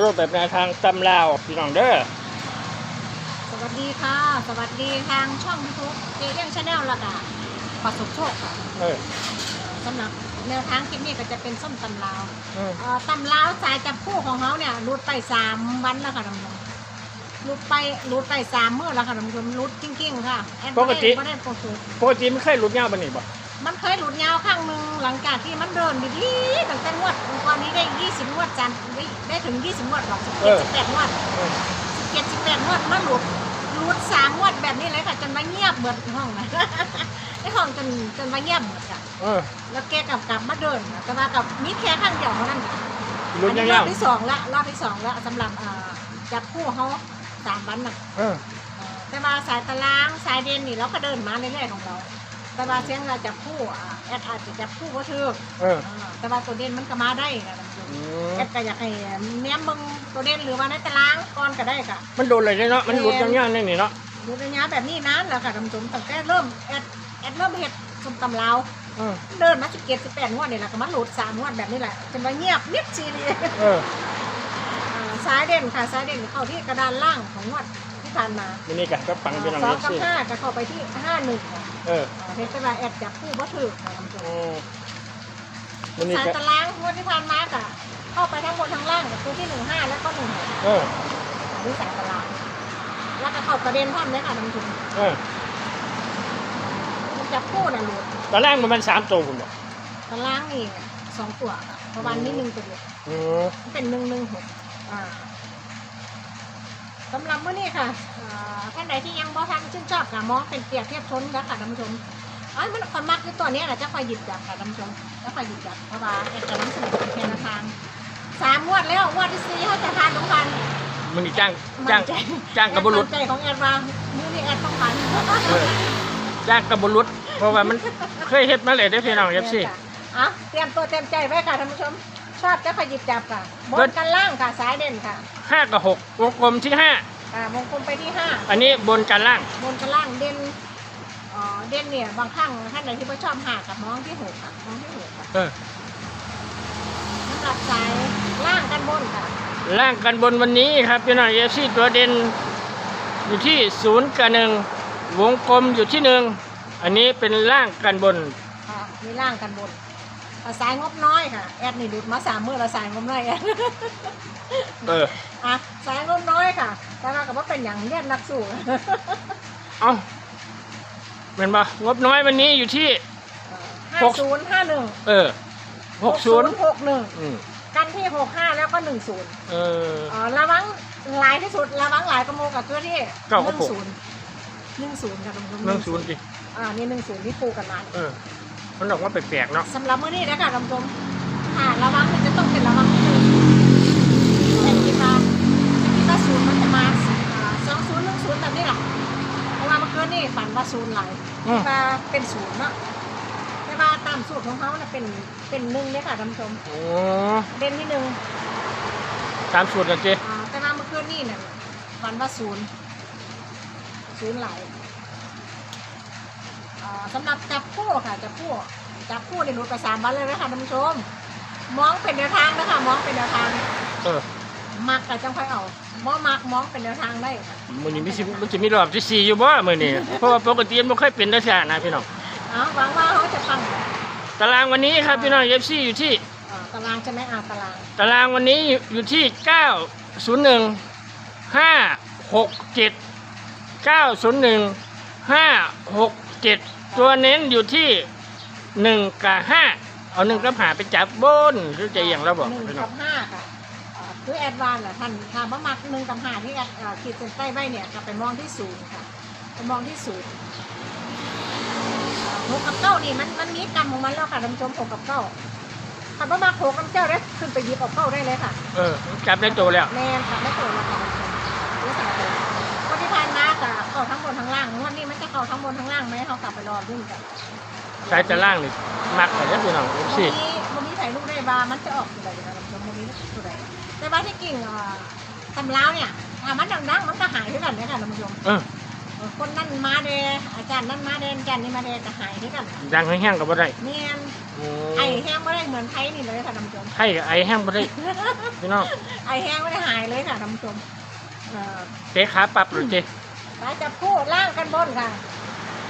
รูปแบบแนวทางตำลาวพี่น้องเด้อสวัสดีค่ะ สวัสดีทางช่องยูทูบเจเลี้ยงชาแนลละค่ะประสบโชคค่ะเออสำหรับแนวทางคลิปนี้ก็จะเป็นส้มตำลาวอืมเอ่อตำลาวสายจับคู่ของเขาเนี่ยรูดไปสามวันแล้วค่ะท่านผู้ชมรูดไปรูดไปสามเมื่อแล้วค่ะท่านผู้ชมรูดจริงๆค่ะแอดบ่ได้บ่ได้โปรโมทปกติมันเคยหลุดเงาปะนี่บ่ มันเคยหลุดยาวข้างหนึ่งหลังจากที่มันเดินดีๆตั้งแต่งวดตอนนี้ได้20งวดจันได้ได้ถึง20งวดหรอก17 18งวดเออ17 18งวดมันหลุดหลุดสามงวดแบบนี้เลยค่ะ จนมาเงียบเบิดห้องนะไอห้องจนจนมาเงียบหมดค่ะเออแล้วแกกลับกลับมาเดินค่ะแต่ว่ากับมีแค่ข้างเดียวเท่านั้นค่ะหลุดอันนี้เงารอบที่สองละรอบที่สองละสำหรับเอ่อจับคู่เขาสามวันน่ะเออเอ่อแต่ว่าสายตารางสายเด่นนี่เราก็เดินมาเรื่อยๆของเรา แต่ว่าเสียงเราจับคู่อะแอดอาจจะจับคู่ก็ถือเอออ่าแต่ว่าตัวเด่นมันก็มาได้ค่ะท่านผู้ชมอืม แอดก็อยากให้แนมเบิ่งตัวเด่นหรือว่าในตารางก่อนก็ได้ค่ะ มันโดนเลยเนาะ มันหลุดเงาๆนี่นี่เนาะ ดูระยะแบบนี้นานแล้วค่ะท่านผู้ชมตั้งแต่เริ่มแอดแอดเริ่มเฮ็ดส้มตำลาวเออ เดินมาสิบเจ็ดสิบแปดงวดนี่แหละก็มาหลุดสามงวดแบบนี้แหละจนมาเงียบนิดซีรีเอออ่าซ้ายเด่นค่ะซ้ายเด่นเข้าที่กระดานล่างของงวดที่ผ่านมามินี่กันก็ปังพี่น้องสอเองฟกับซีห้าก็เข้าไปที่ห้าหนึ่ง เออเฮ็ดแต่ว่าแอดจับคู่บ่ถือค่ะท่านผู้ชมอืมมินี่สายก็ตารางงวดที่ผ่านมาก็เข้าไปทั้งบนทั้งล่างก็คือที่หนึ่งห้าแล้วก็หนึ่งหกเอออันนี้สายตาราง แล้วก็เข้าประเด็นพร้อมเลยค่ะท่านผู้ชมเออมันจับคู่น่ะหลุดตอนแรกมันเป็นสามตัวคุณบอกตารางนี่สองตัวค่ะเพราะวันนี้หนึ่งตัวเดียวอืม มันเป็นหนึ่งหนึ่งหกอ่า สำหรับมื้อนี้ค่ะอ่าท่านใดที่ยังบ่ทันชื่นชอบค่ะมองเป็นเปรียบเทียบชนแล้วค่ะท่านผู้ชมอ๋อมันคนมักคือตัวเนี้ยแหละจะคอยหยิบจับค่ะท่านผู้ชมจะคอยหยิบจับเพราะว่าเอกลักษณ์สูตรเป็นแนวทางสามงวดแล้วงวดที่สี่เขาจะทานทุกวันมันนี่จ้างจ้างมั่นใจจ้างกระบุรุษมั่นใจของแอดว่ามื้อนี้แอดต้องมันเออจ้างกระบุรุษเพราะว่ามันเคยเฮ็ดมาเลยได้อพี่น้องเอฟซีอะเตรียมตัวเตรียมใจไว้ค่ะท่านผู้ชมชอบจะคอยหยิบจับค่ะบเบิดนกันล่างค่ะสายเด่นค่ะห้ากับหกวงกลมที่ห้า อ่ามงคลไปที่ห้าอันนี้บนกันล่าง บนกับล่างเด่นเอ่อเด่นเนี่ยบางครั้งท่านไหนที่ไม่ชอบหากับมองที่หกค่ะมองที่หกค่ะเออ สำหรับสายล่างกันบนค่ะล่างกันบนวันนี้ครับพี่น้องเอฟซีตัวเด่นอยู่ที่ศูนย์กับหนึ่งวงกลมอยู่ที่หนึ่งอันนี้เป็นล่างกันบน ค่ะมีล่างกันบนอะสายงบน้อยค่ะแอดนี่ดูดมาสามมือแล้วสายงบน้อยแอด เออ อะสายงบน้อยค่ะ แต่ว่ากับว่าเป็นอย่างเรียนนักสู้เอาเป็นปะงบน้อยวันนี้อยู่ที่ ห้าหก ศูนย์ห้าหนึ่งเออหกศูนย์หกหนึ่งอืมกันที่หกห้าแล้วก็หนึ่งศูนย์เออ อ๋อระวังหลายที่สุดระวังหลายกระโมกับตัวที่เก้าหกับนึ่งหก ศูนย์หนึ่งศูนย์ค่ะท่านผู้ชมหนึ่งศูนย์ดิอ่านี่หนึ่งศูนย์ที่คู่กันมา เออ มันออกมาแปลกๆเนาะ สำหรับมื้อนี้นะคะท่านผู้ชมอ่าระวังมันจะต้องเป็นระวังที่หนึ่งแต่คิดว่าคิดว่าศูนย์มันจะมาสองศูนย์หนึ่งศูนย์แบบนี้แหละเพราะว่าเมื่อคืนนี่ฝัน ว่าศูนย์ไหลอืม ว่าเป็นศูนย์เนาะแต่ว่าตามสูตรของเขาน่ะเป็นเป็นหนึ่งเนี่ยค่ะท่านผู้ชมโอ้เด่นที่หนึ่งตามสูตรนะเจอ่าแต่ว่าเมื่อคืนนี่เนี่ยฝันว่าศูนย์ศูนย์ไหลอ่าสำหรับจับคู่ค่ะจับคู่จับคู่ในรูปไปสามวันเลยนะคะท่านผู้ชมมองเป็นแนวทางนะคะมองเป็นแนวทาง เออ มักแต่จังค่อยเอามองมักมองเป็นแนวทางได้ค่ะมือนี้มีสิมันจะมีรอบที่สี่อยู่บ่มือนี้ เพราะว่าปกติมันบ่เคยเป็นลักษณะนะพี่น้องเอาหวังว่าเขาจะฟังตารางวันนี้ครับพี่น้องเอฟซีอยู่ที่อ่าตารางใช่ไหมอ่าตารางตารางวันนี้อยู่ที่ 9 0 1 5 6 7 9 0 1 5 6 7 ตัวเน้นอยู่ที่ 1 กับ 5 เอา 1 กับหาไปจับบนคือใจอย่างเราบอกหนึ่งพี่น้กัองบห้า ค่ะอ่าคือแอดวานเหรอท่านถามว่ามักหนึ่งกับห้าที่แอดอ่าขีดเส้นใต้ไว้เนี่ยกลับไปมองที่ศูนย์ค่ะไปมองที่ศูนย์อ่าหกกับเก้านี่มันมันมีกรรมของมันแล้วค่ะท่านผู้ชมหกกับเก้าถามว่ามักหกกับเก้าได้ขึ้นไปหยิบเอาเก้าได้เลยค่ะ เออจับได้ตัวแล้วแมนค่ะไม่โกรธแล้วค่ะรู้สึกอะไรวันที่ผ่านมาค่ะเข้าทั้งบนทั้งล่างวันนี้มันจะเข้าทั้งบนทั้งล่างไหมเขากลับไปรอรุ่นกันสายตารางนี่มักแต่พี่น้องเอฟวันซีนี้วันนี้ถ่ายรูปได้บามันจะออก ว่าที่กิ่งอ่าตำล้าวเนี่ยถ้ามันดังๆมันก็หายที่กันเนี่ยค่ะท่านผู้ชมเออ เออคนนั่นมาเดอาจารย์นั่นมาเดอาจารย์นี่มาเดจะหายที่กันดังแห้งๆก็บ่ได้เนียนไอแห้งไม่ได้เหมือนไทยนี่เลยค่ะท่านผู้ชม ไข่กับไอแห้งบ่ได้พี่น้องไอแห้งไม่ได้หายเลยค่ะท่านผู้ชมเอ่อเตะขาปรับหรือเจเราจะพูดล่างกันบนค่ะ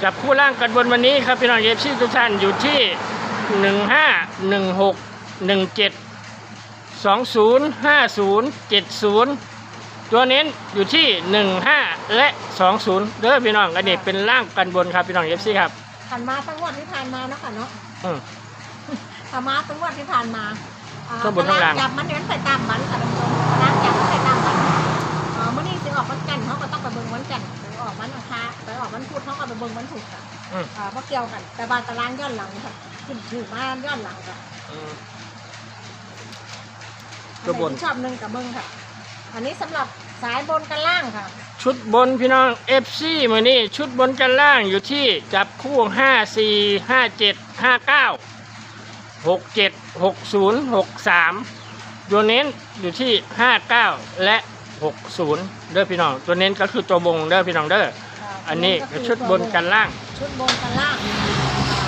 จับคู่ร่างกันบนวันนี้ครับพี่น้องเอฟซีทุกท่านอยู่ที่หนึ่งห้าหนึ่งหกหนึ่งเจ็ด สองศูนย์ห้าศูนย์เจ็ดศูนย์ตัวเน้นอยู่ที่หนึ่งห้าและสองศูนย์เด้อพี่น้องอันนี้เป็นร่างกันบนครับพี่น้องเอฟซีครับผ่านมาตั้งวันที่ผ่านมาเนาะค่ะเนาะอืมผ่านมาตั้งวันที่ผ่านมาอ่าก็บนข้างล่างตรจับมันเดินไปตามมันค่ะท่านผู้ชมตารางจับมันไปตามมันอ่าเมื่อนี้สิออกวันจันทร์เขาก็ต้องไปเบิ่งวันจันทร์ไปออกวันอังคารไปออกวันพุธเขาก็ไปเบิ่งวันศุกร์ค่ะอืมอ่าเพราะเกี่ยวกัน แต่บานตารางย้อนหลังค่ะขึ้นถือมาย้อนหลังค่ะอืมอัน ตัวบนไหที่ชอบหนึ่งกับเบิ่งค่ะ อันนี้สำหรับสายบนกันล่างค่ะ ชุดบนพี่น้องเอฟซีมือนี้ชุดบนกันล่างอยู่ที่จับคู่ห้าสี่ห้าเจ็ดห้าเก้าหกเจ็ดหกศูนย์หกสามตัวเน้นอยู่ที่ห้าเก้าและหกศูนย์เด้อพี่น้อง ตัวเน้นก็คือตัวบงเด้อพี่น้องเด้ออันนี้คือชุดบนกันล่าง ชุดบนกันล่าง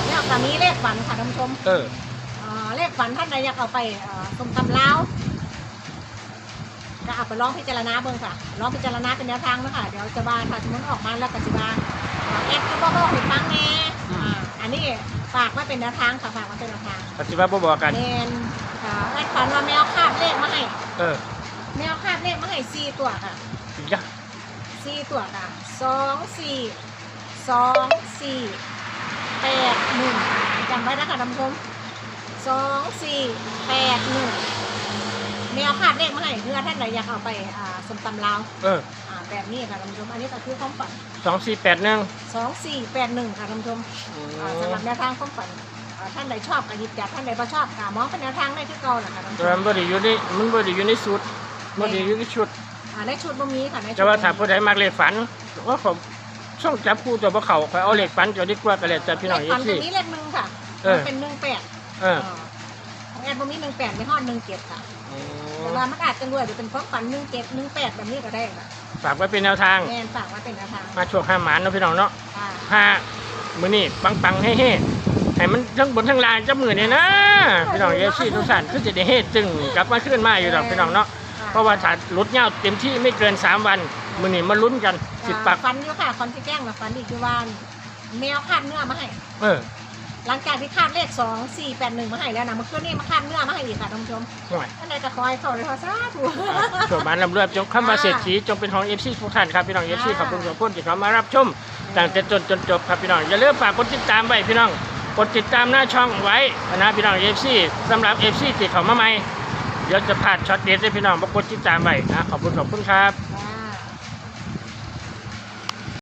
แล้วตอนนี้เลขฝันค่ะท่านผู้ชม เอออ่าเลขฝันท่านใดอยากเอาไปอ่าส้มตำลาว ก็เอาไปลองพิจารณาเบิ่งค่ะลองพิจารณาเป็นแนวทางนะคะเดี๋ยวจะบานค่ะสมมติออกมาแล้วก็จะบานแอดก็บอกบอกให้ฟังแน่อ่าอันนี้ฝากไว้เป็นแนวทางค่ะฝากไว้เป็นแนวทางปฏิบัติบ่บอกกันเมนอ่าแอดฝันว่าแมวคาบเลขมาให้เออแมวคาบเลขมาให้สี่ตัวค่ะยะสี่ตัวค่ะสองสี่สองสี่แปดหนึ่งจำไว้นะคะท่านผู้ชมสองสี่แปดหนึ่ง แมวคาบเลขมาให้เพื่อท่านใดอยากเอาไปอ่าสมตำลาวเอออ่าแบบนี้ค่ะท่านผู้ชมอันนี้ก็คือความฝันสองสี่แปดหนึ่งสองสี่แปดหนึ่งค่ะท่านผู้ชมอ่าสำหรับแนวทางความฝันอ่าท่านใดชอบก็หยิบจับท่านใดไม่ชอบก็มองเป็นแนวทางได้ที่เก่าแหละค่ะท่านผู้ชแต่มมันบ่ได้อยู่ในมันบ่ได้อยู่ในชุดบ่ได้อยู่ในชุด อ่าในชุดบ่มีค่ะในชุดแต่ว่าถ้าบ่มีผู้ใดมักเลขฝันว่าผมช่องจับคู่ตัวบ่เขาคอยเอาเลขฝันจะดีกว่าก็แล้วแต่พี่น้องเลเอขฝัฟนซีตัวนี้เลขหนึ่งค่ะเออ มันเป็นหนึ่งแปดเออของแอนบ่มีหนึ่งแปดในห้องหนึ่งเจ็ดค่ะ แต่ว่ามันอาจจะรวยหรือเป็นความฝันหนึ่งเจ็ดหนึ่งแปดแบบนี้ก็ได้ค่ะฝากไว้เป็นแนวทาง แมนฝากไว้เป็นแนวทางมาช่วงห้าหมานเนาะพี่น้องเนาะค่ะห้ามื้อนี้ปังๆเฮ้ๆให้มันทั้งบนทั้งล่างจับมือนี่นะ พี่น้องเอฟซีทุกท่านคือจะได้เฮ็ดจึงกลับมาขึ้นมาอยู่ดอกพี่น้องเนาะ เพราะว่าถ้าลดยาวเต็มที่ไม่เกิน 3 วัน มื้อนี้มาลุ้นกันสิปักฟันอยู่ค่ะฟันที่แกล้งมาฟันอีกคือว่าแมวคาบเนื้อมาให้ เออ หลังจากที่คาบเลขสองสี่แปดหนึ่งมาให้แล้วนะเมื่อคืนนี้มาคาบเนื้อมาให้อีกค่ะท่านผู้ชมห่วยอันไหนจะคอยเข้าเลยค่ะสาธุโชว์มานลำเลือบจงเข้ามาเศรษฐีจงเป็นของเอฟซีทุกท่านครับพี่น้องเอฟซีขอบคุณขอบคุณที่เข้ามารับชมตั้งแต่จนจนจบครับพี่น้องอย่าลืมฝากกดติดตามไว้พี่น้องกดติดตามหน้าช่องไว้นะพี่น้องเอฟซีสำหรับเอฟซีที่เข้ามาใหม่เดี๋ยวจะพลาดช็อตเด็ดให้พี่น้องมากดติดตามไว้นะขอบคุณขอบคุณครับอ่า